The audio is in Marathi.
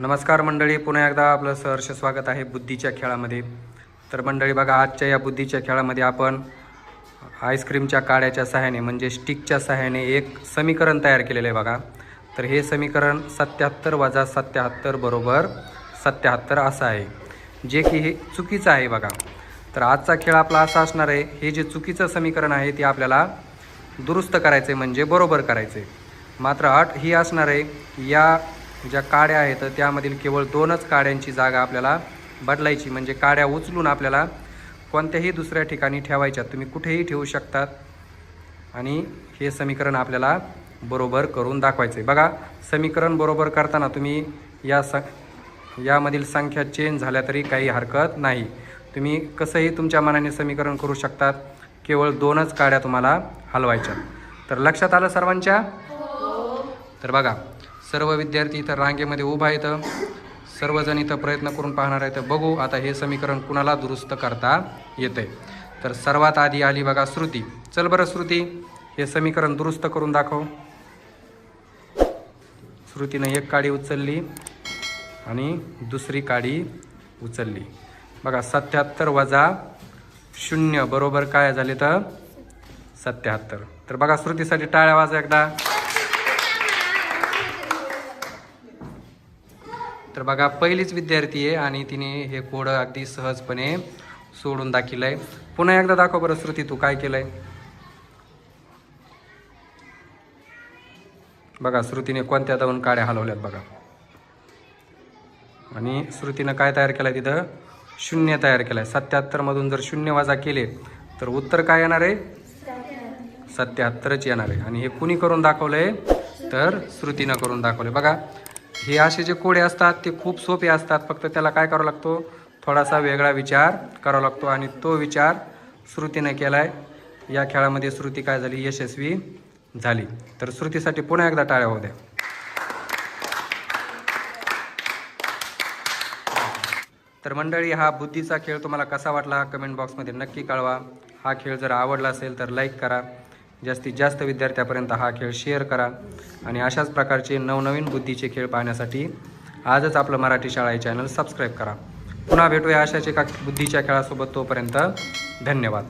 नमस्कार मंडळी पुन्हा एकदा आपलं सहर्ष स्वागत आहे बुद्धीच्या खेळामध्ये. तर मंडळी बघा आजच्या या बुद्धीच्या खेळामध्ये आपण आईस्क्रीमच्या काड्याच्या सहाय्याने म्हणजे स्टिकच्या सहाय्याने एक समीकरण तयार केलेलं आहे बघा. तर हे समीकरण सत्याहत्तर वजा सत्याहत्तर बरोबर सत्याहत्तर असं आहे. जे की हे चुकीचं आहे बघा. तर आजचा खेळ आपला असा असणार आहे हे जे चुकीचं समीकरण आहे ते आपल्याला दुरुस्त करायचं आहे म्हणजे बरोबर करायचं आहे मात्र अट ही असणार आहे या ज्या काड्या आहेत त्यामधील केवळ दोनच काड्यांची जागा आपल्याला बदलायची म्हणजे काड्या उचलून आपल्याला कोणत्याही दुसऱ्या ठिकाणी ठेवायच्या. तुम्ही कुठेही ठेवू शकतात. आणि हे समीकरण आपल्याला बरोबर करून दाखवायचं आहे बघा समीकरण बरोबर करताना तुम्ही या स यामधील संख्या चेंज झाल्या तरी काही हरकत नाही. तुम्ही कसंही तुमच्या मनाने समीकरण करू शकतात. केवळ दोनच काड्या तुम्हाला हलवायच्या. तर लक्षात आलं सर्वांच्या? तर बघा सर्व विद्यार्थी इथं रांगेमध्ये उभा आहेत. सर्वजण इथं प्रयत्न करून पाहणार आहेत. बघू आता हे समीकरण कुणाला दुरुस्त करता येतंय? तर सर्वात आधी आली बघा श्रुती. चल बरं श्रुती हे समीकरण दुरुस्त करून दाखव. श्रुतीनं एक काडी उचलली आणि दुसरी काडी उचलली. बघा सत्याहत्तर वजा शून्य बरोबर काय झाले तर? सत्याहत्तर. तर बघा श्रुतीसाठी टाळ्या वाजा एकदा. तर बघा पहिलीच विद्यार्थी आहे आणि तिने हे कोड अगदी सहजपणे सोडून दाखिलंय. पुन्हा एकदा दाखव बरं श्रुती तू काय केलंय? बघा श्रुतीने कोणत्या दोन काड्या हलवल्यात बघा. आणि श्रुतीनं काय तयार केलंय तिथं? शून्य तयार केलंय. सत्याहत्तर मधून जर शून्य वाजा केले तर उत्तर काय येणार आहे? सत्याहत्तरच येणार आहे. आणि हे कुणी करून दाखवलंय? तर श्रुतीनं करून दाखवलंय. बघा हे असे जे कोडे असतात ते खूप सोपे असतात. फक्त त्याला काय करावं लागतो? थोडासा वेगळा विचार करावा लागतो आणि तो विचार श्रुतीनं आहे या खेळामध्ये श्रुती काय झाली? यशस्वी झाली. तर श्रुतीसाठी पुन्हा एकदा टाळ्या होऊ द्या. तर मंडळी हा बुद्धीचा खेळ तुम्हाला कसा वाटला? कमेंट बॉक्समध्ये नक्की कळवा. हा खेळ जर आवडला असेल तर लाईक करा. जास्तीत जास्त विद्यार्थ्यापर्यंत हा खेळ शेअर करा. आणि अशाच प्रकारचे नवनवीन बुद्धीचे खेळ पाहण्यासाठी आजच आपलं मराठी शाळा हे चॅनल सबस्क्राईब करा. पुन्हा भेटूया अशाच एका बुद्धीच्या खेळासोबत तोपर्यंत धन्यवाद.